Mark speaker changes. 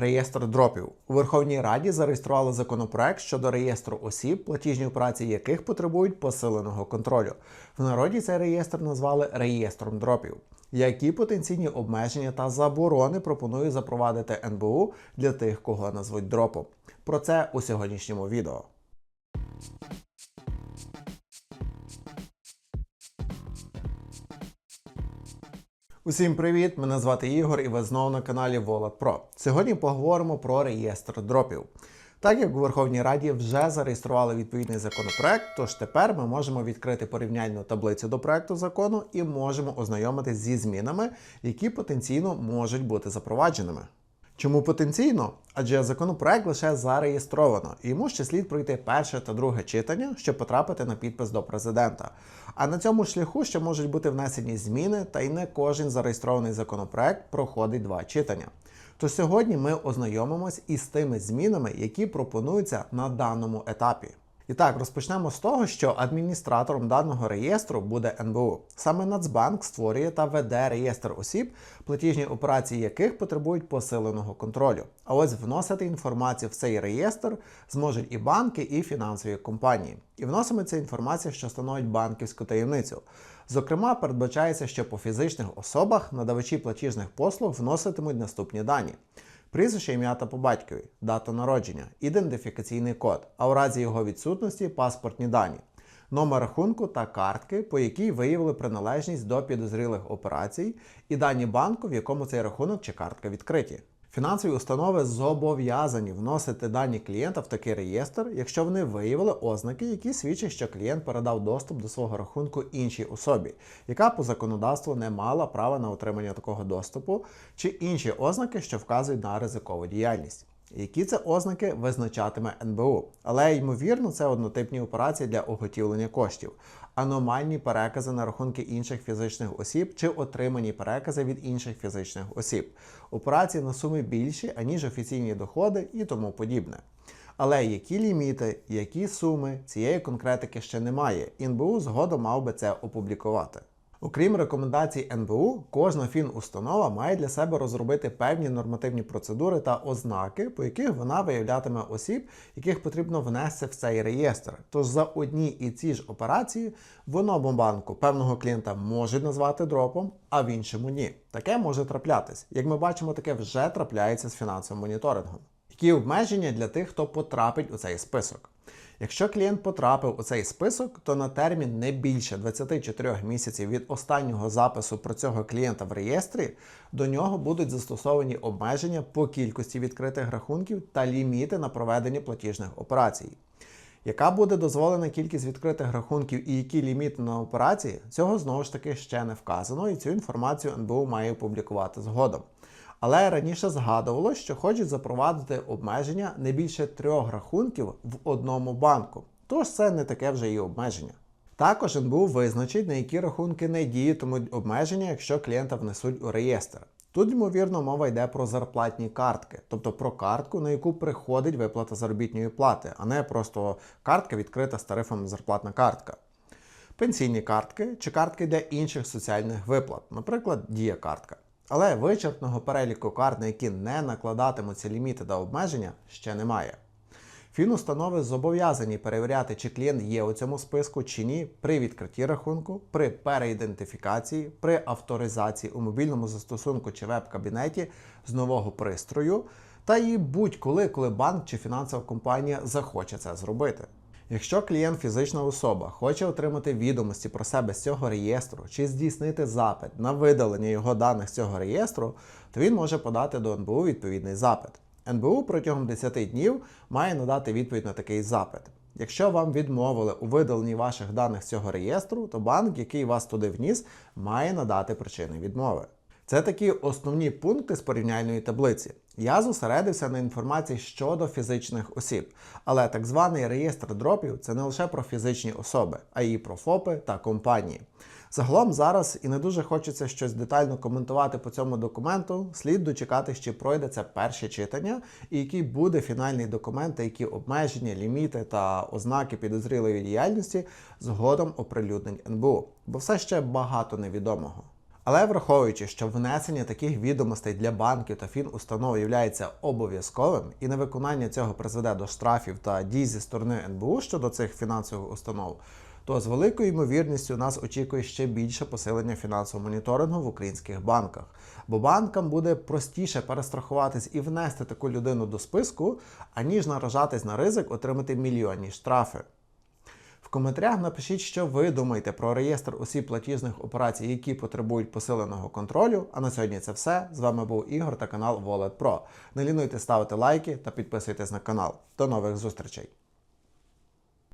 Speaker 1: Реєстр дропів у Верховній Раді зареєстрували законопроект щодо реєстру осіб, платіжні операції яких потребують посиленого контролю. В народі цей реєстр назвали реєстром дропів. Які потенційні обмеження та заборони пропонує запровадити НБУ для тих, кого назвуть дропом? Про це у сьогоднішньому відео. Усім привіт! Мене звати Ігор і ви знову на каналі Волод Pro. Сьогодні поговоримо про реєстр дропів. Так як у Верховній Раді вже зареєстрували відповідний законопроект, тож тепер ми можемо відкрити порівняльну таблицю до проекту закону і можемо ознайомитись зі змінами, які потенційно можуть бути запровадженими. Чому потенційно? Адже законопроект лише зареєстровано, і йому ще слід пройти перше та друге читання, щоб потрапити на підпис до президента. А на цьому шляху ще можуть бути внесені зміни, та й не кожен зареєстрований законопроект проходить два читання. То сьогодні ми ознайомимось із тими змінами, які пропонуються на даному етапі. І так, розпочнемо з того, що адміністратором даного реєстру буде НБУ. Саме Нацбанк створює та веде реєстр осіб, платіжні операції яких потребують посиленого контролю. А ось вносити інформацію в цей реєстр зможуть і банки, і фінансові компанії. І вносиметься інформація, що становить банківську таємницю. Зокрема, передбачається, що по фізичних особах надавачі платіжних послуг вноситимуть наступні дані. Прізвище, ім'я та по батькові, дату народження, ідентифікаційний код, а у разі його відсутності паспортні дані, номер рахунку та картки, по якій виявили приналежність до підозрілих операцій, і дані банку, в якому цей рахунок чи картка відкриті. Фінансові установи зобов'язані вносити дані клієнта в такий реєстр, якщо вони виявили ознаки, які свідчать, що клієнт передав доступ до свого рахунку іншій особі, яка по законодавству не мала права на отримання такого доступу, чи інші ознаки, що вказують на ризикову діяльність. Які це ознаки визначатиме НБУ, але ймовірно, це однотипні операції для оготівлення коштів, аномальні перекази на рахунки інших фізичних осіб чи отримані перекази від інших фізичних осіб, операції на суми більші, аніж офіційні доходи і тому подібне. Але які ліміти, які суми цієї конкретики ще немає. НБУ згодом мав би це опублікувати. Окрім рекомендацій НБУ, кожна фінустанова має для себе розробити певні нормативні процедури та ознаки, по яких вона виявлятиме осіб, яких потрібно внести в цей реєстр. Тож за одні і ці ж операції в одному банку певного клієнта можуть назвати дропом, а в іншому ні. Таке може траплятись. Як ми бачимо, таке вже трапляється з фінансовим моніторингом. Які обмеження для тих, хто потрапить у цей список? Якщо клієнт потрапив у цей список, то на термін не більше 24 місяців від останнього запису про цього клієнта в реєстрі до нього будуть застосовані обмеження по кількості відкритих рахунків та ліміти на проведення платіжних операцій. Яка буде дозволена кількість відкритих рахунків і які ліміти на операції, цього знову ж таки ще не вказано, і цю інформацію НБУ має опублікувати згодом. Але раніше згадувалось, що хочуть запровадити обмеження не більше трьох рахунків в одному банку. Тож це не таке вже і обмеження. Також НБУ визначить, на які рахунки не діятимуть обмеження, якщо клієнта внесуть у реєстр. Тут, ймовірно, мова йде про зарплатні картки, тобто про картку, на яку приходить виплата заробітної плати, а не просто картка відкрита з тарифом зарплатна картка. Пенсійні картки чи картки для інших соціальних виплат, наприклад, дія картка. Але вичерпного переліку карт, на які не накладатимуться ліміти та обмеження, ще немає. Фінустанови зобов'язані перевіряти, чи клієнт є у цьому списку чи ні при відкритті рахунку, при переідентифікації, при авторизації у мобільному застосунку чи веб-кабінеті з нового пристрою, та і будь-коли, коли банк чи фінансова компанія захоче це зробити. Якщо клієнт фізична особа хоче отримати відомості про себе з цього реєстру чи здійснити запит на видалення його даних з цього реєстру, то він може подати до НБУ відповідний запит. НБУ протягом 10 днів має надати відповідь на такий запит. Якщо вам відмовили у видаленні ваших даних з цього реєстру, то банк, який вас туди вніс, має надати причини відмови. Це такі основні пункти з порівняльної таблиці. Я зосередився на інформації щодо фізичних осіб, але так званий реєстр дропів це не лише про фізичні особи, а й про ФОПи та компанії. Загалом зараз і не дуже хочеться щось детально коментувати по цьому документу. Слід дочекати, чи пройде це перше читання, і який буде фінальний документ, та які обмеження, ліміти та ознаки підозрілої діяльності згодом оприлюднень НБУ, бо все ще багато невідомого. Але враховуючи, що внесення таких відомостей для банків та фінустанов є обов'язковим, і невиконання цього призведе до штрафів та дій зі сторони НБУ щодо цих фінансових установ, то з великою ймовірністю нас очікує ще більше посилення фінансового моніторингу в українських банках. Бо банкам буде простіше перестрахуватись і внести таку людину до списку, аніж наражатись на ризик отримати мільйонні штрафи. Коментарях напишіть, що ви думаєте про реєстр осіб платіжних операцій, які потребують посиленого контролю. А на сьогодні це все. З вами був Ігор та канал Wallet Pro. Не лінуйте ставити лайки та підписуйтесь на канал. До нових зустрічей!